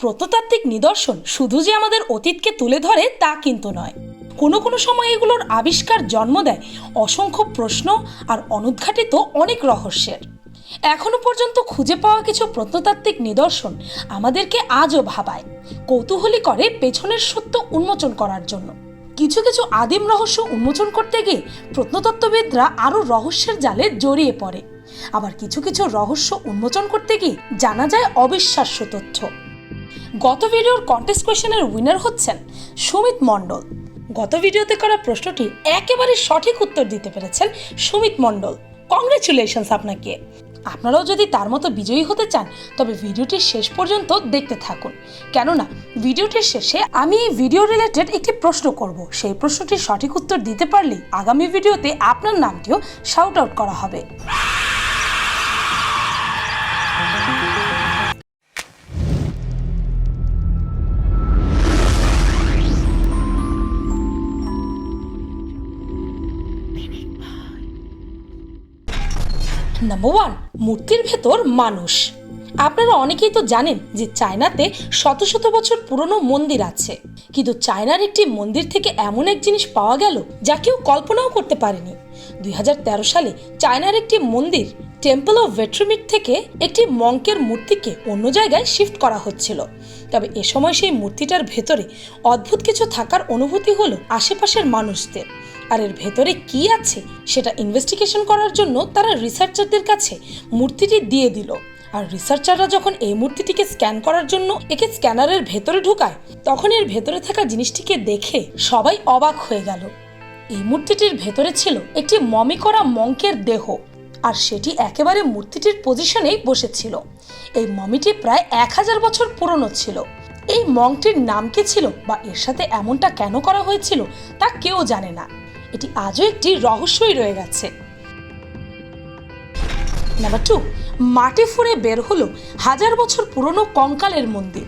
প্রত্নতাত্ত্বিক নিদর্শন শুধু যে আমাদের অতীতকে তুলে ধরে তা কিন্তু নয়। কোনো কোনো সময় এগুলোর আবিষ্কার জন্ম দেয় অসংখ্য প্রশ্ন আর অনুদ্ঘাটিত অনেক রহস্যের। এখনও পর্যন্ত খুঁজে পাওয়া কিছু প্রত্নতাত্ত্বিক নিদর্শন আমাদেরকে আজও ভাবায়, কৌতূহলী করে পেছনের সত্য উন্মোচন করার জন্য। কিছু কিছু আদিম রহস্য উন্মোচন করতে গিয়ে প্রত্নতত্ত্ববিদরা আরও রহস্যের জালে জড়িয়ে পড়ে। আবার কিছু কিছু রহস্য উন্মোচন করতে গিয়ে জানা যায় অবিশ্বাস্য তথ্য। গত ভিডিওর কন্টেস্ট কোয়েশনের উইনার হচ্ছেন সুমিত মণ্ডল। গত ভিডিওতে করা প্রশ্নটি একেবারে সঠিক উত্তর দিতে পেরেছেন সুমিত মণ্ডল। কংগ্রেচুলেশনস আপনাকে। আপনারাও যদি তার মতো বিজয়ী হতে চান, তবে ভিডিওটির শেষ পর্যন্ত দেখতে থাকুন। কেননা ভিডিওটির শেষে আমি এই ভিডিও রিলেটেড একটি প্রশ্ন করব। সেই প্রশ্নটির সঠিক উত্তর দিতে পারলেই আগামী ভিডিওতে আপনার নামটিও শাউট আউট করা হবে। নাম্বার ওয়ান মূর্তির ভেতর মানুষ। আপনারা অনেকেই তো জানেন যে চায়নাতে শত শত বছর পুরনো মন্দির আছে। কিন্তু চায়নার একটি মন্দির থেকে এমন এক জিনিস পাওয়া গেল যা কেউ কল্পনাও করতে পারেনি। দুই হাজার তেরো সালে চায়নার একটি মন্দির টেম্পল অফ ভেট্রমিট থেকে একটি মঙ্কের মূর্তিকে অন্য জায়গায় শিফট করা হচ্ছিল। তবে এ সময় সেই মূর্তিটার ভেতরে অদ্ভুত কিছু থাকার অনুভূতি হলো আশেপাশের মানুষদের। আর এর ভেতরে কি আছে সেটা ইনভেস্টিগেশন করার জন্য তারা রিসার্চারদের কাছে মূর্তিটি দিয়ে দিল। আর রিসার্চাররা যখন এই মূর্তিটিকে স্ক্যান করার জন্য একে স্ক্যানারের ভেতরে ঢুকায়, তখন এর ভেতরে থাকা জিনিসটিকে দেখে সবাই অবাক হয়ে গেল। এই মূর্তিটির ভেতরে ছিল একটি মমি করা মঙ্কের দেহ, আর সেটি একেবারে মূর্তিটির পজিশনেই বসেছিল। এই মমিটি প্রায় এক হাজার বছর পুরনো ছিল। এই মংটির নাম কি ছিল বা এর সাথে এমনটা কেন করা হয়েছিল তা কেউ জানে না। এটি আজও একটি রহস্যই রয়ে গেছে। নাম্বার টু মাটি ফুঁড়ে বের হলো হাজার বছর পুরনো কঙ্কালের মন্দির।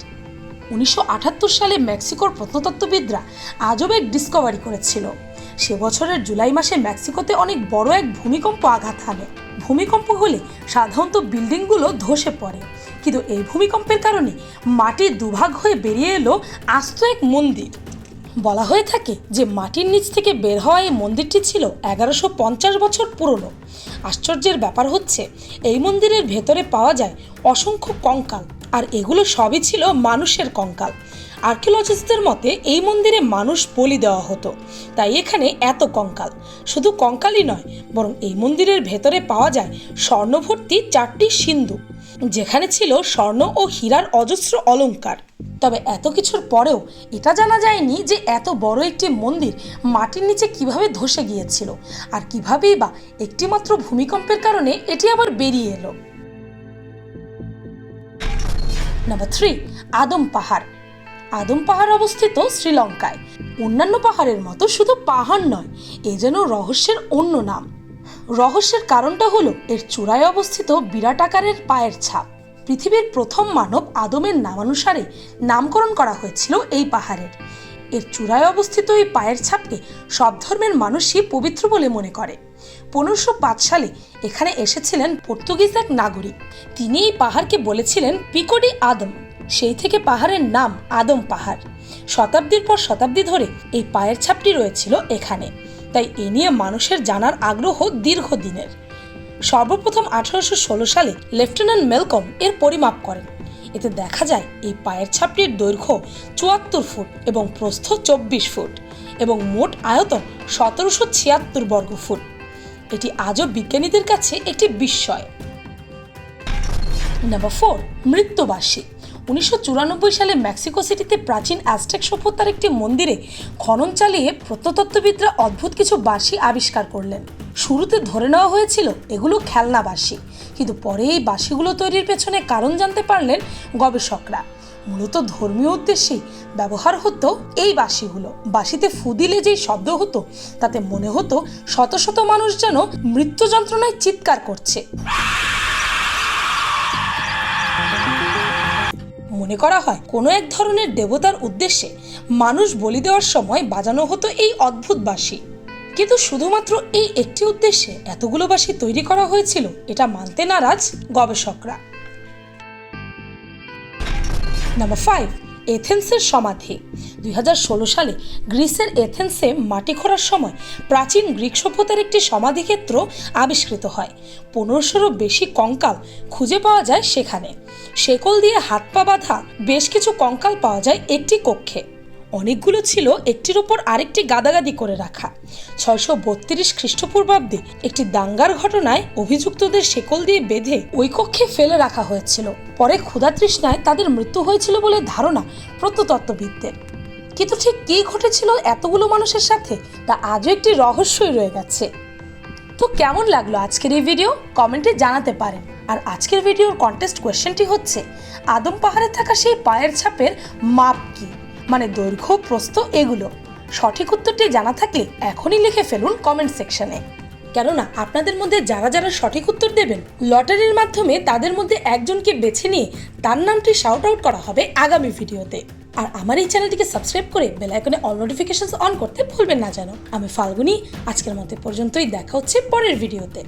উনিশশো আটাত্তর সালে মেক্সিকোর প্রত্নতত্ত্ববিদরা আজব এক ডিসকভারি করেছিল। সে বছরের জুলাই মাসে মেক্সিকোতে অনেক বড় এক ভূমিকম্প আঘাত হানে। ভূমিকম্প হলে সাধারণত বিল্ডিংগুলো ধসে পড়ে। কিন্তু এই ভূমিকম্পের কারণে মাটি দুভাগ হয়ে বেরিয়ে এলো আস্ত এক মন্দির। বলা হয়ে থাকে যে মাটির নিচ থেকে বের হওয়া এই মন্দিরটি ছিল এগারোশো পঞ্চাশ বছর পুরনো। আশ্চর্যের ব্যাপার হচ্ছে, এই মন্দিরের ভেতরে পাওয়া যায় অসংখ্য কঙ্কাল, আর এগুলো সবই ছিল মানুষের কঙ্কাল। আর্কিওলজিস্টদের মতে, এই মন্দিরে মানুষ বলি দেওয়া হতো, তাই এখানে এত কঙ্কাল। শুধু কঙ্কালই নয়, বরং এই মন্দিরের ভেতরে পাওয়া যায় স্বর্ণভর্তি চারটি সিন্ধু। যেখানে ছিল স্বর্ণ ও হীরার অজস্র অলঙ্কার। তবে এত কিছুর পরেও এটা জানা যায়নি যে এত বড় একটি মন্দির মাটির নিচে কীভাবে ধসে গিয়েছিল আর কিভাবেই বা একটিমাত্র ভূমিকম্পের কারণে এটি আবার বেরিয়ে এলো। নাম্বার থ্রি আদম পাহাড়। আদম পাহাড় অবস্থিত শ্রীলঙ্কায়। অন্যান্য পাহাড়ের মতো শুধু পাহাড় নয়, এ যেন রহস্যের অন্য নাম। রহস্যের কারণটা হলো, এর চূড়ায় অবস্থিত বিরাট আকারের পায়ের ছাপ। পৃথিবীর প্রথম মানব আদমের নামানুসারে নামকরণ করা হয়েছিল এই পাহাড়ের। এর চূড়ায় অবস্থিত এই পায়ের ছাপকে সব ধর্মের মানুষই পবিত্র বলে মনে করে। পনেরোশো সালে এখানে এসেছিলেন পর্তুগিজ এক নাগরিক। তিনি এই পাহাড়কে বলেছিলেন পিকোডি আদম। সেই থেকে পাহাড়ের নাম আদম পাহাড়। শতাব্দীর পর শতাব্দী ধরে এই পায়ের ছাপটি রয়েছিল এখানে। তাই এ নিয়ে মানুষের জানার আগ্রহ দীর্ঘদিনের। সর্বপ্রথম আঠারোশো ষোলো সালে লেফটেন্যান্ট মেলকম এর পরিমাপ করেন। এতে দেখা যায়, এই পায়ের ছাপটির দৈর্ঘ্য চুয়াত্তর ফুট এবং প্রস্থ চব্বিশ ফুট এবং মোট আয়তন সতেরোশো ছিয়াত্তর বর্গ ফুট। এটি আজও বিজ্ঞানীদের কাছে একটি বিস্ময়। নাম্বার ফোর, মৃত্যুবার্ষিক। উনিশশো চুরানব্বই সালে মেক্সিকো সিটিতে প্রাচীন অ্যাজটেক সভ্যতার একটি মন্দিরে খনন চালিয়ে প্রত্নতত্ত্ববিদরা অদ্ভুত কিছু বাঁশি আবিষ্কার করলেন। শুরুতে ধরে নেওয়া হয়েছিল এগুলো খেলনা বাঁশি, কিন্তু পরে এই বাঁশিগুলো তৈরির পেছনে কারণ জানতে পারলেন গবেষকরা। মূলত ধর্মীয় উদ্দেশ্যেই ব্যবহার হতো এই বাঁশিগুলো। বাঁশিতে ফু দিলে যেই শব্দ হতো, তাতে মনে হতো শত শত মানুষ যেন মৃত্যু যন্ত্রণায় চিৎকার করছে। মনে করা হয়। কোনো এক ধরনের দেবতার উদ্দেশ্যে মানুষ বলি দেওয়ার সময় বাজানো হতো এই অদ্ভুত বাঁশি। কিন্তু শুধুমাত্র এই একটি উদ্দেশ্যে এতগুলো বাঁশি তৈরি করা হয়েছিল, এটা মানতে নারাজ গবেষকরা। নাম্বার ফাইভ এথেন্সের সমাধি। দুই হাজার ষোলো সালে গ্রিসের এথেন্সে মাটি খোঁড়ার সময় প্রাচীন গ্রিক সভ্যতার একটি সমাধিক্ষেত্র আবিষ্কৃত হয়। পনেরোশোরও বেশি কঙ্কাল খুঁজে পাওয়া যায় সেখানে। শেকল দিয়ে হাত পা বাঁধা বেশ কিছু কঙ্কাল পাওয়া যায় একটি কক্ষে। অনেকগুলো ছিল একটির ওপর আরেকটি গাদাগাদি করে রাখা। ছয়শো বত্রিশ খ্রিস্টপূর্বাব্দে একটি দাঙ্গার ঘটনায় অভিযুক্তদের শেকল দিয়ে বেঁধে ওই কক্ষে ফেলে রাখা হয়েছিল। পরে ক্ষুধা তৃষ্ণায় তাদের মৃত্যু হয়েছিল বলে ধারণা প্রত্নতত্ত্ববিদদের। কিন্তু ঠিক কী ঘটেছিল এতগুলো মানুষের সাথে তা আজও একটি রহস্যই রয়ে গেছে। তো কেমন লাগল আজকের এই ভিডিও? কমেন্টে জানাতে পারেন। আর আজকের ভিডিওর কন্টেস্ট কোয়েশ্চেনটি হচ্ছে, আদম পাহাড়ে থাকা সেই পায়ের ছাপের মাপ কি? মানে দৈর্ঘ্য, প্রস্থ এগুলো। সঠিক উত্তরটি জানা থাকলে এখনই লিখে ফেলুন কমেন্ট সেকশনে কেননা আপনাদের মধ্যে যারা যারা সঠিক উত্তর দেবেন, লটারির মাধ্যমে তাদের মধ্যে একজনকে বেছে নিয়ে তার নামটি শাউট আউট করা হবে আগামী ভিডিওতে। আর আমার এই চ্যানেলটিকে সাবস্ক্রাইব করে বেল আইকনে অল নোটিফিকেশনস অন করতে ভুলবেন না যেন। আমি ফাল্গুনি, আজকের মতো পর্যন্তই দেখা হচ্ছে পরের ভিডিওতে।